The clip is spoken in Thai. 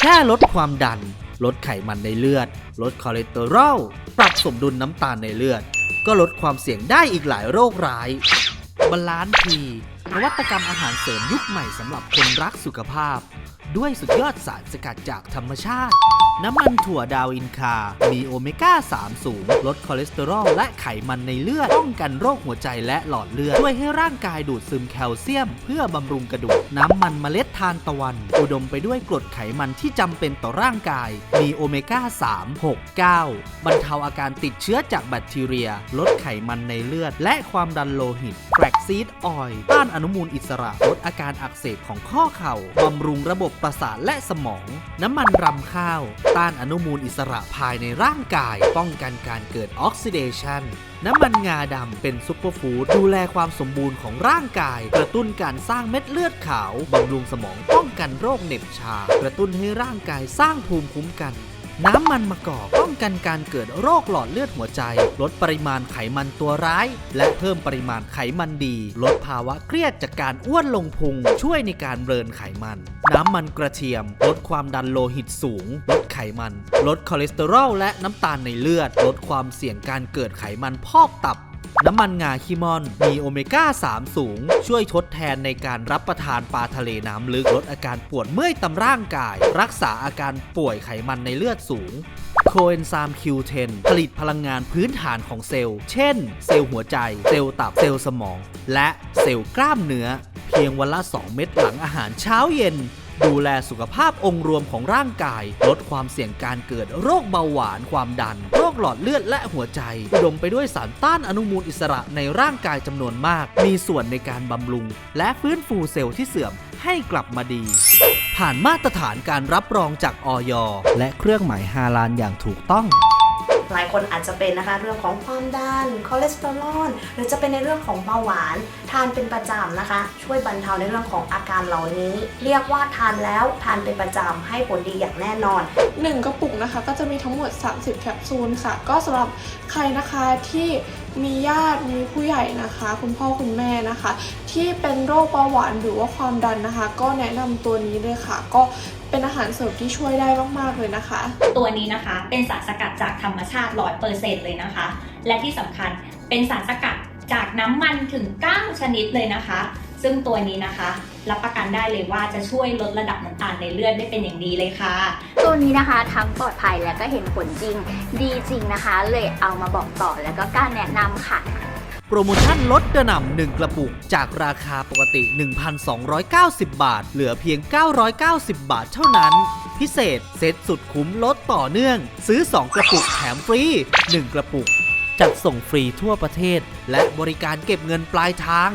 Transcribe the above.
แค่ลดความดัน ลดไขมันในเลือด ลดคอเลสเตอรอล ปรับสมดุลน้ำตาลในเลือด ก็ลดความเสี่ยงได้อีกหลายโรคร้ายบาลานซ์ทีนวัตกรรมอาหารเสริมยุคใหม่สำหรับคนรักสุขภาพ ด้วยสุดยอดสารสกัดจากธรรมชาติ น้ำมันถั่วดาวอินคา มีโอเมก้า 3 สูง ลดคอเลสเตอรอลและไขมันในเลือด ป้องกันโรคหัวใจและหลอดเลือด ช่วยให้ร่างกายดูดซึมแคลเซียม เพื่อบำรุงกระดูก น้ำมันเมล็ดทานตะวัน อุดมไปด้วยกรดไขมันที่จำเป็นต่อร่างกาย มีโอเมก้า 3 6 9 บรรเทาอาการติดเชื้อจากแบคทีเรีย ลดไขมันในเลือด และความดันโลหิตแฟลกซีดออยล์ต้านอนุมูลอิสระ ลดอาการอักเสบของข้อเข่า บำรุงระบบประสาทและสมอง น้ำมันรำข้าว ต้านอนุมูลอิสระภายในร่างกาย ป้องกันการเกิดออกซิเดชันน้ำมันงาดำเป็นซุปเปอร์ฟู้ดดูแลความสมบูรณ์ของร่างกาย กระตุ้นการสร้างเม็ดเลือดขาว บำรุงสมองป้องกันโรคเหน็บชา กระตุ้นให้ร่างกายสร้างภูมิคุ้มกัน น้ำมันมะกอกป้องกันการเกิดโรคหลอดเลือดหัวใจ ลดปริมาณไขมันตัวร้าย และเพิ่มปริมาณไขมันดี ลดภาวะเครียดจากการอ้วนลงพุง ช่วยในการเบิร์นไขมัน น้ำมันกระเทียม ลดความดันโลหิตสูง ลดไขมัน ลดคอเลสเตอรอลและน้ำตาลในเลือด ลดความเสี่ยงการเกิดไขมันพอกตับ น้ำมันงาคิมอน มีโอเมก้า 3 สูง ช่วยทดแทนในการรับประทานปลาทะเลน้ำลึกลดอาการปวดเมื่อยตามร่างกาย รักษาอาการป่วยไขมันในเลือดสูงโคเอนไซม์ Q10 ผลิตพลังงานพื้นฐานของเซลล์ เช่น เซลล์หัวใจ เซลล์ตับ เซลล์สมอง และเซลล์กล้ามเนื้อ เพียงวันละ 2 เม็ดหลังอาหารเช้าเย็น ดูแลสุขภาพองค์รวมของร่างกาย ลดความเสี่ยงการเกิดโรคเบาหวานความดัน หลอดเลือดและหัวใจ อุดมไปด้วยสารต้านอนุมูลอิสระในร่างกายจำนวนมาก มีส่วนในการบำรุง และฟื้นฟูเซลล์ที่เสื่อมให้กลับมาดี ผ่านมาตรฐานการรับรองจากอย และเครื่องหมายฮาลานอย่างถูกต้อง หลายคนอาจจะเป็นนะคะ เรื่องของความดันคอเลสเตอรอลหรือจะเป็นในเรื่องของเบาหวาน ทานเป็นประจำนะคะ ช่วยบรรเทาในเรื่องของอาการเหล่านี้ เรียกว่าทานแล้วทานเป็นประจำให้ผลดีอย่างแน่นอน 1 กระปุกนะคะ ก็จะมีทั้งหมด 30 แคปซูลค่ะ ก็สำหรับใครนะคะที่มีญาติมีผู้ใหญ่นะคะ คุณพ่อคุณแม่นะคะ ที่เป็นโรคเบาหวานหรือว่าความดันนะคะ ก็แนะนำตัวนี้เลยค่ะ ก็ เป็นอาหารเสริมที่ช่วยได้มากๆเลยนะคะ ตัวนี้นะคะเป็นสารสกัดจากธรรมชาติ 100%เลยนะคะ และที่สำคัญเป็นสารสกัดจากน้ำมันถึง 9 ชนิดเลยนะคะ ซึ่งตัวนี้นะคะ รับประกันได้เลยว่าจะช่วยลดระดับน้ำตาลในเลือดได้เป็นอย่างดีเลยค่ะ ตัวนี้นะคะทั้งปลอดภัยและก็เห็นผลจริงดีจริงนะคะ เลยเอามาบอกต่อแล้วก็กล้าแนะนำค่ะ โปรโมชั่นลดกระหน่ำ1กระปุก จากราคาปกติ 1,290 บาท เหลือเพียง 990 บาทเท่านั้น พิเศษเซ็ตสุดคุ้มลดต่อเนื่อง ซื้อ 2 กระปุกแถมฟรี 1 กระปุก จัดส่งฟรีทั่วประเทศ และบริการเก็บเงินปลายทาง